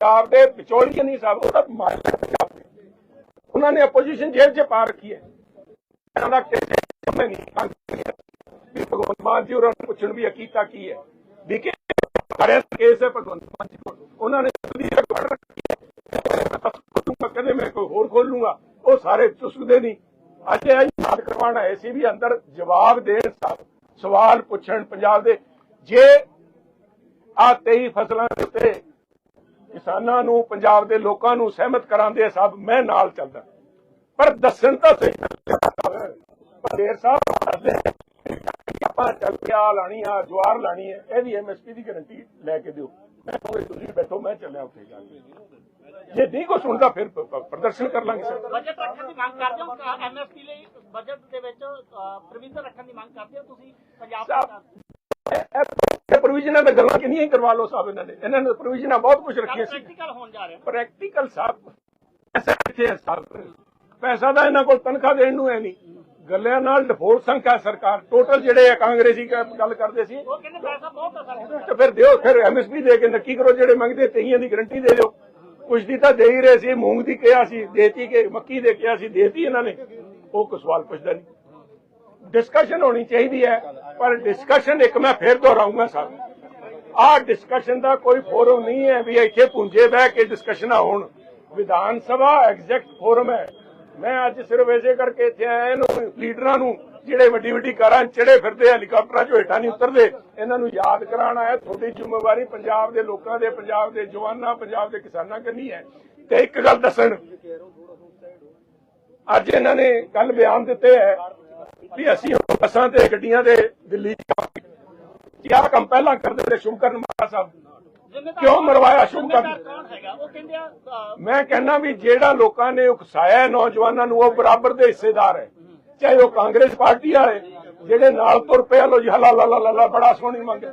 ਪੰਜਾਬ ਦੇ ਵਿਚੋਲੀਏ ਨਹੀਂ ਸਾਹਿਬ, ਉਹ ਤਾਂ ਮਾਲਕ ਪੰਜਾਬ ਦੇ ਉਹਨਾਂ ਨੇ ਆਪੋਜੀਸ਼ਨ ਜੇਲ੍ਹ 'ਚ ਪਾ ਰੱਖੀ ਹੈ। ਇਹਨਾਂ ਦਾ ਕਿਸੇ ਨਹੀਂ ਵੀ ਭਗਵੰਤ ਮਾਨ ਜੀ ਉਹਨਾਂ ਨੂੰ ਪੁੱਛਣ ਵੀ ਇਹ ਕੀ ਹੈ। ਵਿਕੇ ਕਰਿਆ ਕੇਸ ਹੈ ਭਗਵੰਤ ਮਾਨ ਜੀ ਉਹਨਾਂ ਨੇ ਜਲਦੀ ਇੱਕ ਰੱਖੀ ਹੈ। ਕਦੇ ਮੈਂ ਕੋਈ ਹੋਰ ਖੋਲ ਲੂੰਗਾ। ਉਹ ਸਾਰੇ ਚੁਸਕਦੇ ਨਹੀਂ। ਅੱਜ ਇਹ ਯਾਦ ਕਰਵਾਉਣ ਆਏ ਸੀ ਵੀ ਅੰਦਰ ਜਵਾਬ ਦੇਣ ਸਾਹਿਬ, ਸਵਾਲ ਪੁੱਛਣ ਪੰਜਾਬ ਦੇ। ਜੇ ਆ 23 ਫਸਲਾਂ ਦੇ ਉੱਤੇ ਕਿਸਾਨਾਂ ਨੂੰ ਪੰਜਾਬ ਦੇ ਲੋਕਾਂ ਨੂੰ ਸਹਿਮਤ ਕਰਾਉਂਦੇ ਸਭ ਮੈਂ ਨਾਲ ਚੱਲਦਾ। ਪਰ ਦੱਸਣ ਤਾਂ ਸਹੀ ਪਰ ਦੇਰ ਸਾਹਿਬ ਆਪਾਂ ਚੱਲ ਲਾਣੀ ਆ ਜਵਾਰ ਲਾਣੀ ਹੈ ਇਹਦੀ ਐਮਐਸਪੀ ਦੀ ਗਾਰੰਟੀ ਲੈ ਕੇ ਦਿਓ। ਮੈਂ ਕਹੂੰਗਾ ਤੁਸੀਂ ਬੈਠੋ ਮੈਂ ਚੱਲਿਆ ਉੱਥੇ ਜਾ ਕੇ। ਜੇ ਨਹੀਂ ਕੋ ਸੁਣਦਾ ਫਿਰ ਪ੍ਰਦਰਸ਼ਨ ਕਰ ਲਾਂਗੇ ਸਰ। ਬਜਟ ਰੱਖਣ ਦੀ ਮੰਗ ਕਰਦੇ ਹੋ? ਐਮਐਸਪੀ ਲਈ ਬਜਟ ਦੇ ਵਿੱਚ ਪ੍ਰੋਵੀਜ਼ਨ ਰੱਖਣ ਦੀ ਮੰਗ ਕਰਦੇ ਹੋ ਤੁਸੀਂ ਪੰਜਾਬ ਸਰਕਾਰ ਇਹ ਪ੍ਰੋਵੀਜ਼ਨਾਂ ਦਾ ਗੱਲਾਂ ਕਿੰਨੀਆਂ ਹੀ ਕਰਵਾ ਲਓ ਸਾਹਿਬ ਇਹਨਾਂ ਨੇ। ਇਹਨਾਂ ਨੇ ਪ੍ਰੋਵੀਜ਼ਨਾਂ ਬਹੁਤ ਕੁਝ ਰੱਖੀਆਂ ਸੀ। ਪ੍ਰੈਕਟੀਕਲ ਹੋਣ ਜਾ ਰਿਹਾ। ਪ੍ਰੈਕਟੀਕਲ ਸਾਹਿਬ ਪੈਸਾ ਕਿੱਥੇ ਹੈ ਸਾਹਿਬ ਪੈਸਾ ਦਾ ਇਹਨਾਂ ਕੋਲ ਤਨਖਾਹ ਦੇਣ ਨੂੰ ਹੈ ਨਹੀਂ। ਗੱਲਿਆਂ ਨਾਲ ਡਿਫੋਲਟ ਸੰਖਿਆ ਸਰਕਾਰ ਟੋਟਲ ਜਿਹੜੇ ਆ ਕਾਂਗਰਸੀ ਕ- ਗੱਲ ਕਰਦੇ ਸੀ। ਉਹ ਕਹਿੰਦੇ ਪੈਸਾ ਬਹੁਤ ਹੈ ਸਾਡੇ ਤੇ ਫਿਰ ਦਿਓ ਫਿਰ ਐਮਐਸਪੀ ਦੇ ਕੇ ਨੱਕੀ ਕਰੋ ਜਿਹੜੇ ਮੰਗਦੇ ਤਈਆਂ ਦੀ ਗਾਰੰਟੀ ਦੇ ਦਿਓ। ਕੁਛ ਦੀ ਤਾਂ ਦੇ ਹੀ ਰਹੇ ਸੀ ਮੂੰਗ ਦੀ ਕਿਹਾ ਸੀ ਦੇਤੀ ਕਿ ਮੱਕੀ ਦੇ ਕਿਹਾ ਸੀ ਦੇਤੀ ਇਹਨਾਂ ਨੇ। ਉਹ ਕੋਈ ਸਵਾਲ ਪੁੱਛਦਾ ਨਹੀਂ। ਡਿਸਕਸ਼ਨ ਹੋਣੀ ਚਾਹੀਦੀ ਹੈ, ਪਰ ਡਿਸਕਸ਼ਨ ਇੱਕ ਮੈਂ ਫੇਰ ਦੁਹਰਾਉਂਗਾ ਸਾਹਿਬ ਆਹ ਡਿਸਕਸ਼ਨ ਦਾ ਕੋਈ ਫੋਰਮ ਨਹੀਂ ਹੈ ਵੀ ਇੱਥੇ ਪੁੰਜੇ ਬਹਿ ਕੇ ਡਿਸਕਸ਼ਨਾਂ ਹੋਣ। ਵਿਧਾਨ ਸਭਾ ਐਗਜ਼ੈਕਟ ਫੋਰਮ ਹੈ। ਮੈਂ ਅੱਜ ਸਿਰਫ ਇਸੇ ਕਰਕੇ ਇੱਥੇ ਆਇਆ, ਇਹਨੂੰ ਲੀਡਰਾਂ ਨੂੰ, ਜਿਹੜੇ ਵੱਡੀ ਵੱਡੀ ਕਾਰਾਂ ਚੜੇ ਫਿਰਦੇ, ਹੈਲੀਕਾਪਟਰਾਂ 'ਚੋਂ ਹੇਠਾਂ ਨਹੀਂ ਉਤਰਦੇ, ਇਹਨਾਂ ਨੂੰ ਯਾਦ ਕਰਾਉਣਾ ਹੈ ਤੁਹਾਡੀ ਜ਼ਿੰਮੇਵਾਰੀ ਪੰਜਾਬ ਦੇ ਲੋਕਾਂ ਦੇ, ਪੰਜਾਬ ਦੇ ਜਵਾਨਾਂ, ਪੰਜਾਬ ਦੇ ਕਿਸਾਨਾਂ ਕਰਨੀ ਹੈ। ਤੇ ਇੱਕ ਗੱਲ ਦੱਸਣ, ਅੱਜ ਇਹਨਾਂ ਨੇ ਕੱਲ ਬਿਆਨ ਦਿੱਤੇ ਹੈ ਵੀ ਅਸੀਂ ਹੁਣ ਬੱਸਾਂ ਤੇ ਗੱਡੀਆਂ ਤੇ ਦਿੱਲੀ ਜਾਵਾਂਗੇ ਕੀ ਆਹ ਕੰਮ ਪਹਿਲਾਂ ਕਰਦੇ ਰਹੇ ਸ਼ੁਭਕਰਨ ਮਹਾਰਾ ਸਾਹਿਬ ਕਿਉਂ ਮਰਵਾਇਆ ਸ਼ੁਭਕਰਨ? ਮੈਂ ਕਹਿੰਦਾ ਵੀ ਜਿਹੜਾ ਲੋਕਾਂ ਨੇ ਉਕਸਾਇਆ ਨੌਜਵਾਨਾਂ ਨੂੰ ਉਹ ਬਰਾਬਰ ਦੇ ਹਿੱਸੇਦਾਰ ਹੈ। ਚਾਹੇ ਉਹ ਕਾਂਗਰਸ ਪਾਰਟੀ ਵਾਲੇ ਜਿਹੜੇ ਨਾਲ ਤੁਰ ਪਏ ਲੋ ਜੀ ਹਲਾ ਲਾ ਲਾ ਲਾ ਲਾ ਬੜਾ ਸੋਹਣੀ ਮੰਗੇ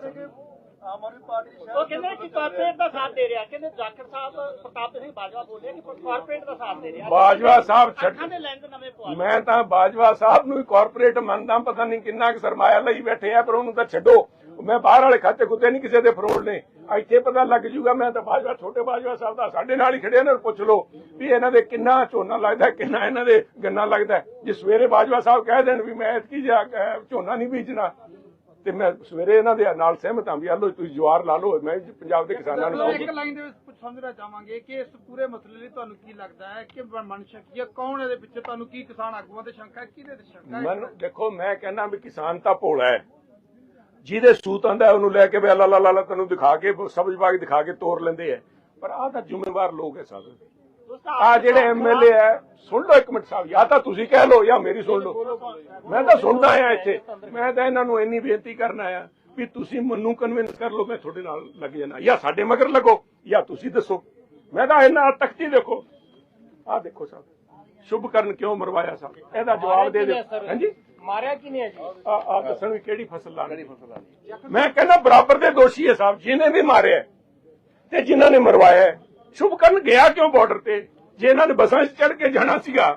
ਉਹ ਕਹਿੰਦੇ ਕਿ ਕਾਰਪੋਰੇਟ ਦਾ ਸਾਥ ਦੇ ਰਿਹਾ। ਕਹਿੰਦੇ ਜਾਖੜ ਸਾਹਿਬ ਪ੍ਰਤਾਪ ਸਿੰਘ ਬਾਜਵਾ ਬੋਲੇ ਕਿ ਕਾਰਪੋਰੇਟ ਦਾ ਸਾਥ ਦੇ ਰਿਹਾ। ਬਾਜਵਾ ਸਾਹਿਬ ਛੱਡ ਅੱਖਾਂ ਦੇ ਨਵੇਂ ਪਵਾ। ਮੈਂ ਤਾਂ ਬਾਜਵਾ ਸਾਹਿਬ ਨੂੰ ਹੀ ਕਾਰਪੋਰੇਟ ਮੰਨਦਾ ਪਤਾ ਨਹੀਂ ਕਿੰਨਾ ਕੁ ਸਰਮਾਇਆ ਲਈ ਬੈਠੇ ਆ ਪਰ ਉਹਨੂੰ ਤਾਂ ਛੱਡੋ। ਮੈਂ ਬਾਹਰ ਵਾਲੇ ਖਾਤੇ ਕੁੱਤੇ ਨਹੀਂ ਕਿਸੇ ਦੇ ਫਰੋਡ ਨੇ। ਇੱਥੇ ਪਤਾ ਲੱਗ ਜੂਗਾ ਮੈਂ ਤਾਂ ਬਾਜਵਾ ਛੋਟੇ ਬਾਜਵਾ ਸਾਹਿਬ ਦਾ ਸਾਡੇ ਨਾਲ ਹੀ ਖੜੇ ਨੇ ਪੁੱਛ ਲਓ ਵੀ ਇਹਨਾਂ ਦੇ ਕਿੰਨਾ ਝੋਨਾ ਲੱਗਦਾ ਕਿੰਨਾ ਇਹਨਾਂ ਦੇ ਗੰਨਾ ਲੱਗਦਾ। ਜੇ ਸਵੇਰੇ ਬਾਜਵਾ ਸਾਹਿਬ ਕਹਿ ਦੇਣ ਵੀ ਮੈਂ ਇਤਕੀ ਝੋਨਾ ਨਹੀਂ ਬੀਜਣਾ ਤੇ ਮੈਂ ਸਵੇਰੇ ਇਹਨਾਂ ਦੇ ਨਾਲ ਸਹਿਮਤ ਹਾਂ ਵੀ ਆ ਲਓ ਤੁਸੀਂ ਜਵਾਰ ਲਾ ਲਓ ਮੈਂ ਪੰਜਾਬ ਦੇ ਕਿਸਾਨਾਂ ਨੂੰ ਇੱਕ ਲਾਈਨ ਦੇ ਵਿੱਚ ਕੁਝ ਸਮਝਣਾ ਚਾਹਾਂਗੇ ਕਿ ਇਸ ਪੂਰੇ ਮਸਲੇ ਲਈ ਤੁਹਾਨੂੰ ਕੀ ਲੱਗਦਾ ਹੈ ਕਿ ਮਨ ਸ਼ੱਕੀ ਹੈ? ਕੌਣ ਇਹਦੇ ਪਿੱਛੇ ਤੁਹਾਨੂੰ ਕੀ ਕਿਸਾਨ ਆਗੂਆਂ ਤੇ ਸ਼ੰਕਾ ਹੈ? ਕਿਹਦੇ ਤੇ ਸ਼ੰਕਾ ਹੈ? ਮਨ ਦੇਖੋ ਮੈਂ ਕਹਿੰਦਾ ਵੀ ਕਿਸਾਨ ਤਾਂ ਭੋਲਾ ਹੈ। ਜਿਹਦੇ ਸੂਤ ਆਂਦਾ ਉਹਨੂੰ ਲੈ ਕੇ ਵੀ ਲਾ ਲਾ ਲਾ ਤੈਨੂੰ ਦਿਖਾ ਕੇ ਸਬਜ਼ ਬਾਗ ਦਿਖਾ ਕੇ ਤੋੜ ਲੈਂਦੇ ਆ ਪਰ ਆਹ ਤਾਂ ਜ਼ਿੰਮੇਵਾਰ ਲੋਕ ਹੈ ਦੋਸਤਾਂ, ਆ ਜਿਹੜੇ ਐਮਐਲਏ ਹੈ ਸੁਣ ਲਓ ਇੱਕ ਮਿੰਟ ਸਾਹਿਬ ਜਾਂ ਤਾਂ ਤੁਸੀਂ ਕਹਿ ਲਓ ਜਾਂ ਮੇਰੀ ਸੁਣ ਲਓ। ਮੈਂ ਤਾਂ ਸੁਣਦਾ ਆ ਇੱਥੇ। ਮੈਂ ਤਾਂ ਇਹਨਾਂ ਨੂੰ ਇੰਨੀ ਬੇਨਤੀ ਕਰਨ ਆਇਆ ਵੀ ਤੁਸੀਂ ਮੈਨੂੰ ਕਨਵਿੰਸ ਕਰ ਲਓ ਮੈਂ ਤੁਹਾਡੇ ਨਾਲ ਲੱਗ ਜਾਣਾ। ਜਾਂ ਸਾਡੇ ਮਗਰ ਲੱਗੋ ਜਾਂ ਤੁਸੀਂ ਦੱਸੋ। ਮੈਂ ਤਾਂ ਇਹਨਾਂ ਤਖਤੀ ਦੇਖੋ। ਆਹ ਦੇਖੋ ਸਾਹਿਬ ਸ਼ੁਭ ਕਰਨ ਕਿਉਂ ਮਰਵਾਇਆ ਸਾਹਿਬ? ਇਹਦਾ ਜਵਾਬ ਦੇ ਦਿਓ। ਹਾਂਜੀ? ਮਾਰਿਆ ਕਿ ਨਹੀਂ ਹੈ ਜੀ? ਆ ਆ ਦੱਸਣ ਵੀ ਕਿਹੜੀ ਫਸਲ ਲਾਣੀ। ਮੈਂ ਕਹਿੰਦਾ ਬਰਾਬਰ ਦੇ ਦੋਸ਼ੀ ਹੈ ਸਾਹਿਬ ਜਿਹਨੇ ਵੀ ਮਾਰਿਆ ਤੇ ਜਿਨ੍ਹਾਂ ਨੇ ਮਰਵਾਇਆ। ਸ਼ੁਭ ਕਰਨ ਗਿਆ ਕਿਉਂ ਬਾਰਡਰ ਤੇ? ਜੇ ਇਹਨਾਂ ਨੇ ਬੱਸਾਂ 'ਚ ਚੜ ਕੇ ਜਾਣਾ ਸੀਗਾ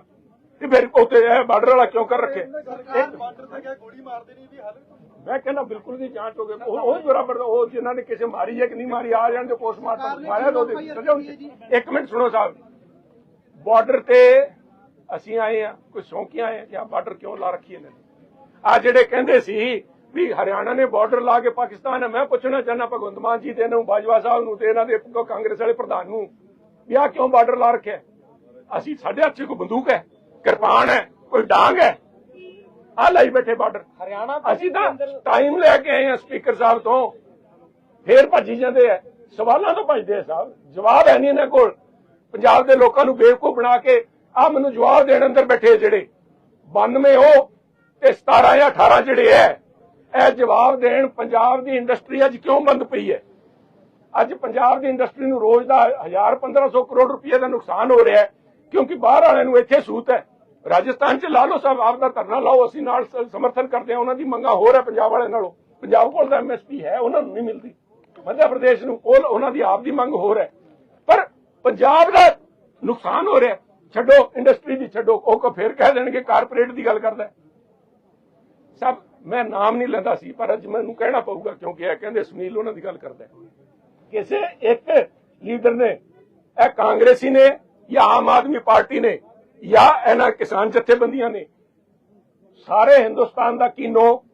ਤੇ ਫਿਰ ਉੱਥੇ ਇਹ ਬਾਰਡਰ ਵਾਲਾ ਕਿਉਂ ਕਰ ਰੱਖੇ? ਮੈਂ ਕਹਿੰਦਾ ਬਿਲਕੁਲ ਦੀ ਜਾਂਚ ਹੋ ਗਈ। ਉਹ ਬਰਾਬਰ ਦਾ ਉਹ ਜਿਨ੍ਹਾਂ ਨੇ ਕਿਸੇ ਮਾਰੀ ਹੈ ਕਿ ਨਹੀਂ ਮਾਰੀ ਆ ਜਾਣ ਤੇ ਪੋਸਟਮਾਰਟਮ ਮਾਰਿਆ ਹੋਣੀ ਚਾਹੀਦੀ। ਇੱਕ ਮਿੰਟ ਸੁਣੋ ਸਾਹਿਬ। ਬਾਰਡਰ ਤੇ ਅਸੀਂ ਆਏ ਆ ਕੋਈ ਸ਼ੌਂਕੀਆਂ ਆਏ ਕਿ ਆ ਬਾਰਡਰ ਕਿਉਂ ਲਾ ਰੱਖੀ ਇਹਨਾਂ ਨੇ? ਆ ਜਿਹੜੇ ਕਹਿੰਦੇ ਸੀ ਵੀ ਹਰਿਆਣਾ ਨੇ ਬਾਰਡਰ ਲਾ ਕੇ ਪਾਕਿਸਤਾਨ ਹੈ ਮੈਂ ਪੁੱਛਣਾ ਚਾਹਨਾ ਭਗਵੰਤ ਮਾਨ ਜੀ ਤੇ ਇਹਨਾਂ ਨੂੰ ਬਾਜਵਾ ਸਾਹਿਬ ਨੂੰ ਤੇ ਇਹਨਾਂ ਦੇ ਕਾਂਗਰਸ ਵਾਲੇ ਪ੍ਰਧਾਨ ਨੂੰ ਵੀ ਆ ਕਿਉਂ ਬਾਰਡਰ ਲਾ ਰੱਖਿਆ? ਅਸੀਂ ਸਾਡੇ ਹੱਥ ਕੋਈ ਬੰਦੂਕ ਹੈ ਕਿਰਪਾਨ ਹੈ ਕੋਈ ਡਾਂਗ ਹੈ। ਆ ਲਈ ਬੈਠੇ ਬਾਰਡਰ। ਹਰਿਆਣਾ ਅਸੀਂ ਤਾਂ ਟਾਈਮ ਲੈ ਕੇ ਆਏ ਆ ਸਪੀਕਰ ਸਾਹਿਬ ਤੋਂ। ਫੇਰ ਭੱਜੀ ਜਾਂਦੇ ਆ। ਸਵਾਲਾਂ ਤੋਂ ਭੱਜਦੇ ਆ ਸਾਹਿਬ। ਜਵਾਬ ਹੈ ਨਹੀਂ ਇਹਨਾਂ ਕੋਲ। ਪੰਜਾਬ ਦੇ ਲੋਕਾਂ ਨੂੰ ਬੇਵਕੂਫ ਬਣਾ ਕੇ ਆ ਮੈਨੂੰ ਜਵਾਬ ਦੇਣ ਅੰਦਰ ਬੈਠੇ ਜਿਹੜੇ। 92 ਉਹ ਤੇ 17 ਜਾਂ 18 ਜਿਹੜੇ ਐ। ਇਹ ਜਵਾਬ ਦੇਣ ਪੰਜਾਬ ਦੀ ਇੰਡਸਟਰੀ ਅੱਜ ਕਿਉਂ ਬੰਦ ਪਈ ਹੈ ਅੱਜ ਪੰਜਾਬ ਦੀ ਇੰਡਸਟਰੀ ਨੂੰ ਰੋਜ਼ ਦਾ 1000 1500 ਕਰੋੜ ਰੁਪਏ ਦਾ ਨੁਕਸਾਨ ਹੋ ਰਿਹਾ ਹੈ ਕਿਉਂਕਿ ਬਾਹਰ ਵਾਲਿਆਂ ਨੂੰ ਇੱਥੇ ਸੂਤ ਹੈ। ਰਾਜਸਥਾਨ 'ਚ ਲਾ ਲਓ ਸਾਹਿਬ, ਆਪ ਦਾ ਧਰਨਾ ਲਾਓ, ਅਸੀਂ ਨਾਲ ਸਮਰਥਨ ਕਰਦੇ ਹਾਂ, ਉਹਨਾਂ ਦੀ ਮੰਗਾਂ ਹੋਰ ਹੈ ਪੰਜਾਬ ਵਾਲਿਆਂ ਨਾਲੋਂ। ਪੰਜਾਬ ਕੋਲ ਤਾਂ ਐਮਐਸਪੀ ਹੈ, ਉਹਨਾਂ ਨੂੰ ਨਹੀਂ ਮਿਲਦੀ। ਮੱਧ ਪ੍ਰਦੇਸ਼ ਨੂੰ ਕੋਲ ਉਹਨਾਂ ਦੀ ਆਪ ਦੀ ਮੰਗ ਹੋਰ ਹੈ। ਪਰ ਪੰਜਾਬ ਦਾ ਨੁਕਸਾਨ ਹੋ ਰਿਹਾ ਛੱਡੋ ਇੰਡਸਟਰੀ ਦੀ ਛੱਡੋ, ਉਹ ਕੋ ਫੇਰ ਕਹਿ ਦੇਣਗੇ ਕਾਰਪੋਰੇਟ ਦੀ ਗੱਲ ਕਰਦਾ ਸਭ, ਮੈਂ ਨਾਮ ਨਹੀਂ ਲੈਂਦਾ ਸੀ, ਪਰ ਅੱਜ ਮੈਨੂੰ ਕਹਿਣਾ ਪਊਗਾ, ਕਿਉਂਕਿ ਇਹ ਕਹਿੰਦੇ ਸੁਨੀਲ ਉਹਨਾਂ ਦੀ ਗੱਲ ਕਰਦਾ ਕਿਸੇ ਇੱਕ ਲੀਡਰ ਨੇ, ਇਹ ਕਾਂਗਰਸੀ ਨੇ ਜਾਂ ਆਮ ਆਦਮੀ ਪਾਰਟੀ ਨੇ ਜਾਂ ਇਹਨਾਂ ਕਿਸਾਨ ਜਥੇਬੰਦੀਆਂ ਨੇ, ਸਾਰੇ ਹਿੰਦੁਸਤਾਨ ਦਾ ਕੀਨੋ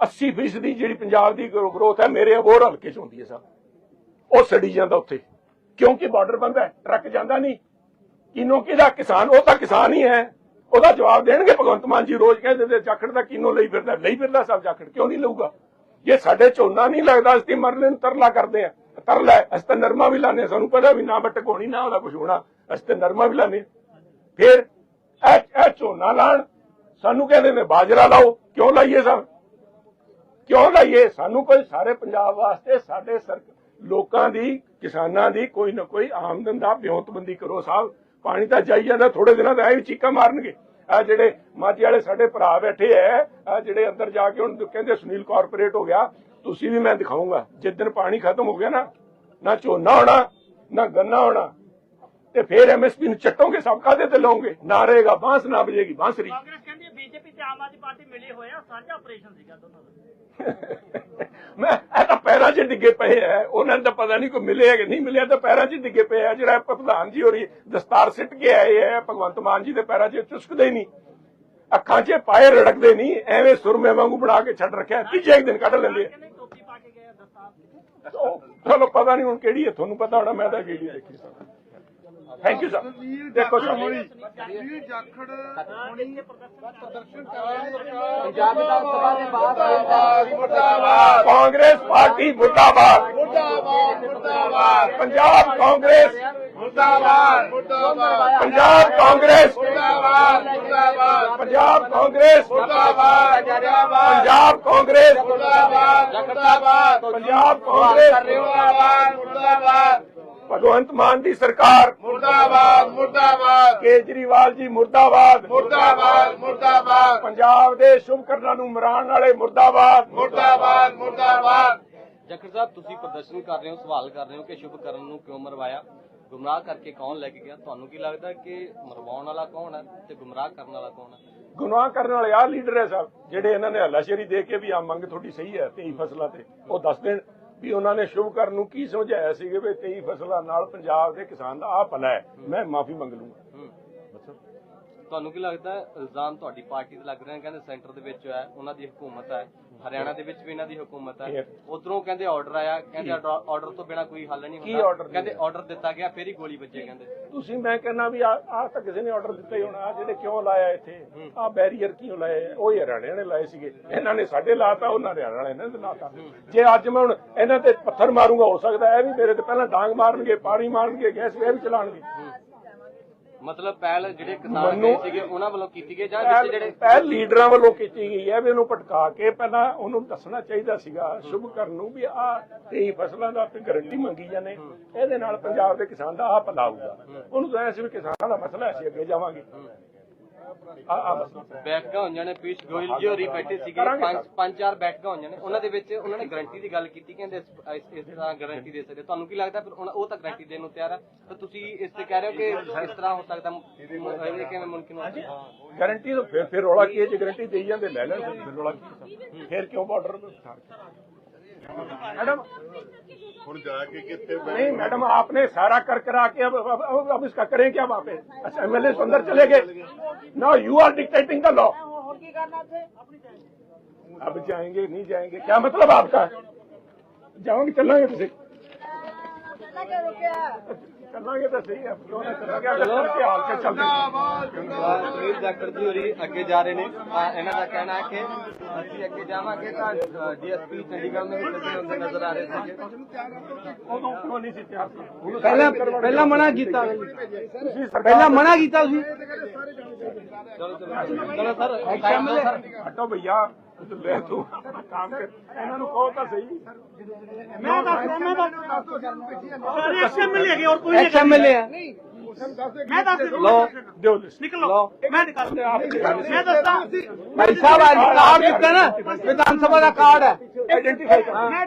80% ਦੀ ਜਿਹੜੀ ਪੰਜਾਬ ਦੀ ਗਰੋਥ ਹੈ, ਮੇਰੇ ਅਬੋਰ ਹਲਕੇ ਚ ਹੁੰਦੀ ਹੈ ਸਭ ਉਹ ਸੜੀ ਜਾਂਦਾ ਉੱਥੇ। ਕਿਉਂਕਿ ਬਾਰਡਰ ਬੰਦ ਹੈ, ਟਰੱਕ ਜਾਂਦਾ ਨਹੀਂ। ਕੀਨੋ ਕਿਹਦਾ ਕਿਸਾਨ? ਉਹ ਤਾਂ ਕਿਸਾਨ ਹੀ ਹੈ। ਉਹਦਾ ਜਵਾਬ ਦੇਣਗੇ ਭਗਵੰਤ ਮਾਨ ਜੀ ਰੋਜ਼ ਕਹਿੰਦੇ ਤੇ ਜਾਖੜ ਦਾ ਕਿਨੋ ਲਈ ਫਿਰਦਾ ਲਈ ਫਿਰਦਾ ਸਭ ਜਾਖੜ, ਕਿਉਂ ਨਹੀਂ ਲਊਗਾ? ਜੇ ਸਾਡੇ ਝੋਨਾ ਨਹੀਂ ਲੱਗਦਾ, ਅਸੀਂ ਮਰਲੇ ਨੂੰ ਤਰਲਾ ਕਰਦੇ ਆ ਤਰਲਾ ਅਸੀਂ ਤਾਂ ਨਰਮਾ ਵੀ ਲਾਣੇ ਸਾਨੂੰ ਪਤਾ ਵੀ ਨਾ ਬਟਕ ਨਾ ਉਹਦਾ ਕੁਝ ਹੋਣਾ। ਅਸੀਂ ਤਾਂ ਨਰਮਾ ਵੀ ਲਾਣੇ ਫਿਰ ਇਹ ਝੋਨਾ ਲਾਣ, ਸਾਨੂੰ ਕਹਿੰਦੇ ਨੇ, ਬਾਜਰਾ ਲਾਓ। ਕਿਉਂ ਲਾਈਏ ਸਭ ਕਿਉਂ ਲਾਈਏ? ਸਾਨੂੰ ਕੋਈ ਸਾਰੇ ਪੰਜਾਬ ਵਾਸਤੇ, ਸਾਡੇ ਲੋਕਾਂ ਦੀ, ਕਿਸਾਨਾਂ ਦੀ ਕੋਈ ਨਾ ਕੋਈ ਆਮਦਨ ਦਾ ਵਿਉਂਤਬੰਦੀ ਕਰੋ ਸਾਹਿਬ। ਪਾਣੀ ਤਾਂ ਜਾਈ ਜਾਂਦਾ, ਥੋੜੇ ਦਿਨਾਂ ਦਾ ਐ ਵੀ ਚੀਕਾਂ ਮਾਰਨਗੇ। ਆ ਜਿਹੜੇ ਮਾਝੇ ਵਾਲੇ ਸਾਡੇ ਭਰਾ ਬੈਠੇ ਐ ਆ ਜਿਹੜੇ ਅੰਦਰ ਜਾ ਕੇ ਹੁਣ ਕਹਿੰਦੇ ਸੁਨੀਲ ਕਾਰਪੋਰੇਟ ਹੋ ਗਿਆ, ਤੁਸੀਂ ਵੀ ਮੈਂ ਦਿਖਾਉਂਗਾ। ਜਿਸ ਦਿਨ ਪਾਣੀ ਖਤਮ ਹੋ ਗਿਆ ਨਾ ਨਾ ਝੋਨਾ ਹੋਣਾ, ਨਾ ਗੰਨਾ ਹੋਣਾ ਤੇ ਫਿਰ ਐਮਐਸਪੀ ਨੂੰ ਚੱਟੋਗੇ ਸਭ ਕਾਦੇ ਤੇ ਲਾਉਂਗੇ। ਨਾ ਰਹੇਗਾ ਬਾਂਸ ਨਾ ਬਜੇਗੀ ਬਾਂਸਰੀ ਕਾਂਗਰਸ ਕਹਿੰਦੀ ਹੈ ਬੀਜੇਪੀ ਤੇ ਆਮ ਆਦਮੀ ਪਾਰਟੀ ਮਿਲੇ ਹੋਏ ਆ ਸਾਂਝਾ ਆਪਰੇਸ਼ਨ ਸੀਗਾ ਦੋਨਾਂ ਦਾ। ਮੈਂ ਇਹ ਤਾਂ ਪੈਰਾਂ 'ਚ ਡਿੱਗੇ ਪਏ ਐ ਉਹਨਾਂ ਨੂੰ ਤਾਂ ਪਤਾ ਨਹੀਂ ਕੋਈ ਮਿਲਿਆ ਕਿ ਨਹੀਂ ਮਿਲਿਆ ਤਾਂ ਪੈਰਾਂ 'ਚ ਡਿੱਗੇ ਪਏ ਆ। ਜਿਹੜਾ ਪ੍ਰਧਾਨ ਜੀ ਹੋਰੀ ਦਸਤਾਰ ਸਿੱਟ ਕੇ ਆਏ ਐ ਭਗਵੰਤ ਮਾਨ ਜੀ ਦੇ ਪੈਰਾਂ 'ਚ ਚੁਸਕਦੇ ਹੀ ਨਹੀਂ। ਅੱਖਾਂ 'ਚ ਪਾਏ ਰੜਕਦੇ ਨਹੀਂ ਐਵੇਂ ਸੁਰਮੇ ਵਾਂਗੂ ਬਣਾ ਕੇ ਛੱਡ ਰੱਖਿਆ ਤੀਜੇ ਇੱਕ ਦਿਨ ਕੱਢ ਲੈਂਦੇ ਚਲੋ ਪਤਾ ਨਹੀਂ ਹੁਣ ਕਿਹੜੀ ਹੈ ਤੁਹਾਨੂੰ ਪਤਾ ਹੋਣਾ ਮੈਂ ਤਾਂ ਕਿਹੜੀ ਦੇਖੀ ਸਰ ਥੈਂਕ ਯੂ ਸਰ ਦੇਖੋ ਸਰ। ਵੀਰ ਜਾਖੜ ਇੱਥੇ ਪ੍ਰਦਰਸ਼ਨ ਕਰ ਪ੍ਰਦਰਸ਼ਨ ਕਰ ਰਹੇ ਪੰਜਾਬ ਵਿਧਾਨ ਸਭਾ ਦੇ ਬਾਅਦ ਮੁਰਦਾਬਾਦ ਕਾਂਗਰਸ ਪਾਰਟੀ ਮੁਰਦਾਬਾਦ। ਮੁਰਦਾਬਾਦ ਮੁਰਦਾਬਾਦ। ਪੰਜਾਬ ਕਾਂਗਰਸ ਮੁਰਦਾਬਾਦ ਮੁਰਦਾਬਾਦ। ਪੰਜਾਬ ਕਾਂਗਰਸ। ਮੁਰਦਾਬਾਦ ਮੁਰਦਾਬਾਦ। ਪੰਜਾਬ ਕਾਂਗਰਸ। ਮੁਰਦਾਬਾਦ ਮੁਰਦਾਬਾਦ। ਪੰਜਾਬ ਕਾਂਗਰਸ। ਮੁਰਦਾਬਾਦ ਮੁਰਦਾਬਾਦ। ਪੰਜਾਬ ਕਾਂਗਰਸ। ਮੁਰਦਾਬਾਦ ਮੁਰਦਾਬਾਦ। ਭਗਵੰਤ ਮਾਨ ਦੀ ਸਰਕਾਰ। ਮੁਰਦਾਬਾਦ ਮੁਰਦਾਬਾਦ। ਕੇਜਰੀਵਾਲ ਜੀ ਮੁਰਦਾਬਾਦ। ਮੁਰਦਾਬਾਦ ਮੁਰਦਾਬਾਦ। ਪੰਜਾਬ ਦੇ ਸ਼ੁਭ ਕਰਨਾਂ ਨੂੰ ਮਰਾਉਣ ਵਾਲੇ ਮੁਰਦਾਬਾਦ। ਮੁਰਦਾਬਾਦ ਮੁਰਦਾਬਾਦ। ਜਖਰ ਸਾਹਿਬ ਤੁਸੀਂ ਪ੍ਰਦਰਸ਼ਨ ਕਰ ਰਹੇ ਹੋ ਸਵਾਲ ਕਰ ਰਹੇ ਹੋ ਕਿ ਸ਼ੁਭ ਕਰਨ ਨੂੰ ਕਿਉਂ ਮਰਵਾਇਆ? ਗੁੰਮਰਾਹ ਕਰਕੇ ਕੌਣ ਲੈ ਕੇ ਗਿਆ? ਤੁਹਾਨੂੰ ਕੀ ਲੱਗਦਾ ਕਿ ਮਰਵਾਉਣ ਵਾਲਾ ਕੌਣ ਹੈ ਤੇ ਗੁੰਮਰਾਹ ਕਰਨ ਵਾਲਾ ਕੌਣ ਹੈ? ਗੁਨਾਹ ਕਰਨ ਵਾਲੇ ਆ ਲੀਡਰ ਹੈ ਸਾਹਿਬ ਜਿਹੜੇ ਇਹਨਾਂ ਨੇ ਹੱਲਾਸ਼ੇਰੀ ਦੇ ਕੇ ਵੀ ਆ ਮੰਗ ਤੁਹਾਡੀ ਸਹੀ ਹੈ 23 ਫਸਲਾਂ ਤੇ ਉਹ ਦੱਸ ਦੇਣ। ਵੀ ਉਹਨਾਂ ਨੇ ਸ਼ੁਭ ਕਰਨ ਨੂੰ ਕੀ ਸਮਝਾਇਆ ਸੀਗੇ ਵੀ 23 ਫਸਲਾਂ ਨਾਲ ਪੰਜਾਬ ਦੇ ਕਿਸਾਨ ਦਾ ਆ ਭਲਾ ਹੈ, ਮੈਂ ਮਾਫੀ ਮੰਗ ਲੂੰਗਾ। ਤੁਹਾਨੂੰ ਕੀ ਲੱਗਦਾ, ਇਲਜ਼ਾਮ ਤੁਹਾਡੀ ਪਾਰਟੀ ਤੇ ਲੱਗ ਰਹੇ ਨੇ? ਕਹਿੰਦੇ ਸੈਂਟਰ ਦੇ ਵਿੱਚ ਹੈ, ਉਹਨਾਂ ਦੀ ਹਕੂਮਤ ਹੈ। ਹਰਿਆਣਾ ਦੇ ਵਿੱਚ ਵੀ ਇਹਨਾਂ ਦੀ ਹਕੂਮਤ ਹੈ? ਉਧਰੋਂ ਕਹਿੰਦੇ ਆਰਡਰ ਆਇਆ ਕਹਿੰਦੇ ਆਰਡਰ ਤੋਂ ਬਿਨਾ ਕੋਈ ਹੱਲ ਨਹੀਂ ਕੀ ਹੁੰਦਾ। order ਕਹਿੰਦੇ ਆਰਡਰ ਦਿੱਤਾ ਗਿਆ ਫਿਰ ਹੀ ਗੋਲੀ ਵੱਜੇ ਕਹਿੰਦੇ। ਤੁਸੀਂ ਮੈਂ ਕਹਿੰਦਾ ਵੀ ਆ ਆਹ ਤਾਂ ਕਿਸੇ ਨੇ ਆਰਡਰ ਦਿੱਤਾ ਹੀ ਹੋਣਾ ਆਹ ਜਿਹੜੇ ਕਿਉਂ ਲਾਇਆ ਇੱਥੇ? ਆ ਬੈਰੀਅਰ ਕਿਉਂ ਲਾਏ? ਆ? ਉਹ ਹੀ ਹਰਿਆਣੇ ਨੇ ਲਾਏ ਸੀਗੇ। ਇਹਨਾਂ ਨੇ ਸਾਡੇ ਲਾਤਾ ਉਹਨਾਂ ਹਰਿਆਣਾ ਵਾਲੇ ਨੇ ਲਾਤਾ। ਜੇ ਅੱਜ ਮੈਂ ਹੁਣ ਇਹਨਾਂ ਤੇ ਪੱਥਰ ਮਾਰੂੰਗਾ ਹੋ ਸਕਦਾ ਇਹ ਵੀ ਮੇਰੇ ਤੇ ਪਹਿਲਾਂ ਡਾਂਗ ਮਾਰਨਗੇ ਪਾਣੀ ਮਾਰਨਗੇ ਗੈਸ ਵੀ ਇਹ ਵੀ ਚਲਾਣਗੇ ਮਤਲਬ ਪਹਿਲ ਜਿਹੜੇ ਕਿਸਾਨ ਗਏ ਸੀਗੇ ਉਹਨਾਂ ਵੱਲੋਂ ਕੀਤੀ ਗਈ ਜਾਂ ਵਿੱਚ ਜਿਹੜੇ ਪਹਿਲ ਲੀਡਰਾਂ ਵੱਲੋਂ ਕੀਤੀ ਗਈ ਹੈ ਵੀ ਉਹਨੂੰ ਭਟਕਾ ਕੇ ਪਹਿਲਾਂ ਉਹਨੂੰ ਦੱਸਣਾ ਚਾਹੀਦਾ ਸੀਗਾ ਸ਼ੁਭ ਕਰਨ ਨੂੰ ਵੀ ਆ 23 ਫਸਲਾਂ ਦਾ ਤੇ ਗਰੰਟੀ ਮੰਗੀ ਜਾਂਦੇ। ਇਹਦੇ ਨਾਲ ਪੰਜਾਬ ਦੇ ਕਿਸਾਨ ਦਾ ਆ ਭਲਾ ਹੋਊਗਾ। ਉਹਨੂੰ ਤਾਂ ਐਸੀ ਵੀ ਕਿਸਾਨਾਂ ਦਾ ਮਸਲਾ ਅਸੀਂ ਅੱਗੇ ਜਾਵਾਂਗੇ। ਬੈਠਕਾਂ ਹੋਈਆਂ ਨੇ ਪੀਸ਼ ਗੋਇਲ ਜੀ ਹੋਰੀ ਬੈਠੇ ਸੀਗੇ ਪੰਜ। ਪੰਜ ਚਾਰ ਬੈਠਕਾਂ ਹੋਈਆਂ ਨੇ। ਉਹਨਾਂ ਦੇ ਵਿੱਚ ਉਹਨਾਂ ਨੇ ਗਾਰੰਟੀ ਦੀ ਗੱਲ ਕੀਤੀ ਕਹਿੰਦੇ ਇਸ ਇਸ- ਤਰ੍ਹਾਂ ਗਾਰੰਟੀ ਦੇ ਸਕਦੇ ਤੁਹਾਨੂੰ ਕੀ ਲੱਗਦਾ ਫਿਰ ਉਹ ਤਾਂ ਗਾਰੰਟੀ ਦੇਣ ਨੂੰ ਤਿਆਰ ਹੈ ਤਾਂ ਤੁਸੀਂ ਇਸ ਤੇ ਕਹਿ ਰਹੇ ਹੋ ਕਿ ਇਸ ਤਰ੍ਹਾਂ ਹੋ ਸਕਦਾ ਇਹ ਕਿਵੇਂ ਮੁਮਕਿਨ ਹੋ ਸਕਦਾ ਗਾਰੰਟੀ ਤਾਂ ਫਿਰ ਫਿਰ ਰੌਲਾ ਕੀ ਹੈ? ਜੇ ਗਾਰੰਟੀ ਦੇਈ ਜਾਂਦੇ ਲੈ ਲੈਣ ਫਿਰ। ਰੌਲਾ ਕੀ? ਫਿਰ ਕਿਉਂ ਬਾਰਡਰ मैडम ਹੁਣ ਜਾ ਕੇ ਕਿੱਥੇ नहीं मैडम आपने सारा कर करा के अब अब, अब, अब इसका करें क्या वहाँ पे अच्छा एमएलए अंदर चले गए no you are dictating the law अब जाएंगे नहीं जाएंगे क्या मतलब आपका जाओगे चलेंगे तुझे ਕਰਾਂਗੇ ਤਾਂ ਸਹੀ ਹੈ ਕਿਉਂ ਨਾ ਕਰਾਂਗੇ ਅਗਰ ਕਿ ਹਾਲ ਕੇ ਚੱਲਦੇ ਸੁਨੀਲ ਜਾਖੜ ਜੀ ਹੋਰੀ ਅੱਗੇ ਜਾ ਰਹੇ ਨੇ। ਇਹਨਾਂ ਦਾ ਕਹਿਣਾ ਹੈ ਕਿ ਅਸੀਂ ਅੱਗੇ ਜਾਵਾਂਗੇ ਚੰਡੀਗੜ੍ਹ ਨਜ਼ਰ ਆ ਰਹੇ ਸੀ ਪਹਿਲਾਂ ਮਨਾ ਕੀਤਾ। ਪਹਿਲਾਂ ਮਨਾ ਕੀਤਾ ਤੁਸੀਂ। ਚਲੋ ਸਰ ਲੈ ਤੂੰ ਆਪਣਾ ਕੰਮ ਕਰ। ਇਹਨਾਂ ਨੂੰ ਕਹੋ ਤਾਂ ਸਹੀ। ਮੈਂ ਦੱਸ ਰਿਹਾ ਮੈਂ ਦੱਸ ਸਾਰੇ ਐਸਐਮਐਲ ਹੈਗੇ ਔਰ ਕੋਈ ਐਕਸ ਐਮਐਲਏ ਆ। ਮੈਂ ਦੱਸ ਲੋ ਦਿਓ ਲਿਸਟ। ਨਿਕਲ। ਲਓ। ਮੈਂ ਨਿਕਾਲ ਮੈਂ ਦੱਸਦਾ। ਭਾਈ ਸਾਹਿਬ ਅੱਜ ਕਾਰਡ ਦਿੱਤਾ ਨਾ ਵਿਧਾਨ ਸਭਾ ਦਾ ਕਾਰਡ ਹੈ। ਆਈਡੈਂਟੀਫਾਈ ਕਰੋ। ਮੈਂ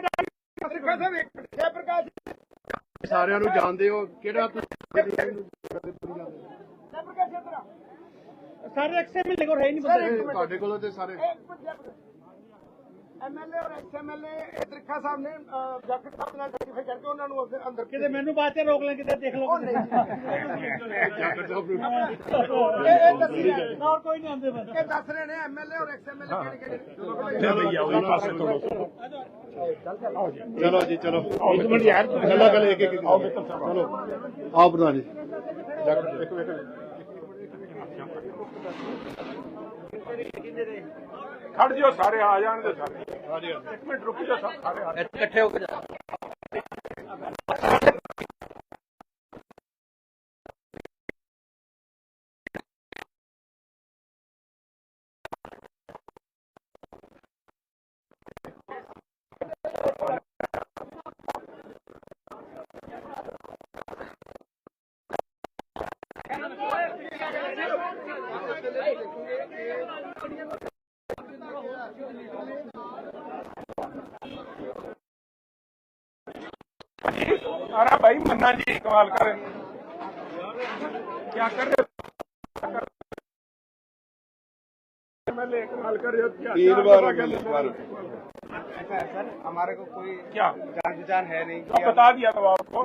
ਸਾਰਿਆਂ ਨੂੰ ਜਾਣਦੇ ਹੋ ਕਿਹੜਾ ਸਾਰੇ ਐਸਐਮਐਲ ਹੈਗੇ ਔਰ ਹੈ ਹੀ ਨਹੀਂ ਬੰਦੇ। ਤੁਹਾਡੇ ਕੋਲੋਂ ਤੇ ਸਾਰੇ। ਐਮਐਲਏ ਔਰ ਐਕਸਐਮਐਲਏ ਤ੍ਰਿਖਾ ਸਾਹਿਬ ਨੇ ਜਾਖੜ ਸਾਹਿਬ ਨਾਲ ਸਰਟੀਫਾਈ ਕਰਕੇ ਉਹਨਾਂ ਨੂੰ ਅੰਦਰ ਕਿਤੇ ਮੈਨੂੰ ਬਾਅਦ ਚ ਰੋਕ ਲੈ ਕਿਤੇ ਦੇਖ ਲਓ। ਇਹ ਇਹ ਦੱਸੀ ਹੋਰ ਕੋਈ ਨਹੀਂ ਆਉਂਦੇ ਬੰਦੇ। ਇਹ ਦੱਸ ਰਹੇ ਨੇ ਐਮਐਲਏ ਔਰ ਐਕਸਐਮਐਲਏ ਕਿਹੜੇ ਕਿਹੜੇ ਲੈ ਭਈਆ ਉਹੀ ਪਾਸੇ ਤੋੜੋ ਚਲੋ ਜੀ ਚਲੋ। ਇੱਕ ਮਿੰਟ ਯਾਰ ਗੱਲਾਂ ਗੱਲ ਇੱਕ ਇੱਕ ਚਲੋ। ਆਓ ਪ੍ਰਧਾਨ ਜੀ। ਖੜ ਜਿਓ ਸਾਰੇ ਆ ਜਾਣਗੇ ਸਾਰੇ। ਇੱਕ ਮਿੰਟ ਰੁਕ ਜਾਓ ਸਾਰੇ ਆ ਜਾਣਗੇ। ਇਕੱਠੇ ਹੋ ਕੇ ਜਾ। अरे भाई मन्ना जी कमाल कर क्या कर रहे हो कमाल कर रहे तीन बार हो। हो? सर हमारे को कोई क्या जान पहचान है नहीं अब बता दिया तो आपको